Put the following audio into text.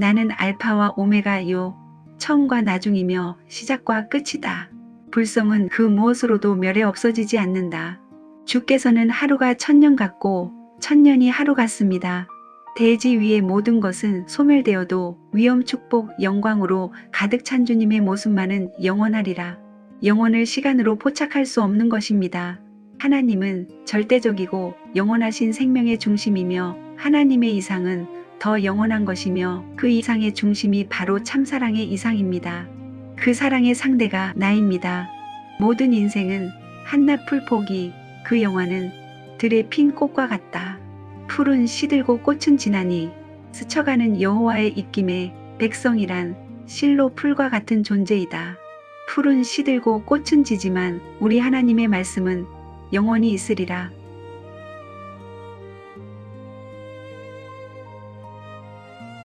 나는 알파와 오메가요. 처음과 나중이며 시작과 끝이다. 불성은 그 무엇으로도 멸해 없어지지 않는다. 주께서는 하루가 천년 같고 천년이 하루 같습니다. 대지 위의 모든 것은 소멸되어도 위엄 축복 영광으로 가득 찬 주님의 모습만은 영원하리라. 영원을 시간으로 포착할 수 없는 것입니다. 하나님은 절대적이고 영원하신 생명의 중심이며 하나님의 이상은 더 영원한 것이며 그 이상의 중심이 바로 참사랑의 이상입니다. 그 사랑의 상대가 나입니다. 모든 인생은 한낱 풀포기, 그 영화는 들의 핀 꽃과 같다. 풀은 시들고 꽃은 지나니 스쳐가는 여호와의 입김에 백성이란 실로 풀과 같은 존재이다. 풀은 시들고 꽃은 지지만 우리 하나님의 말씀은 영원히 있으리라.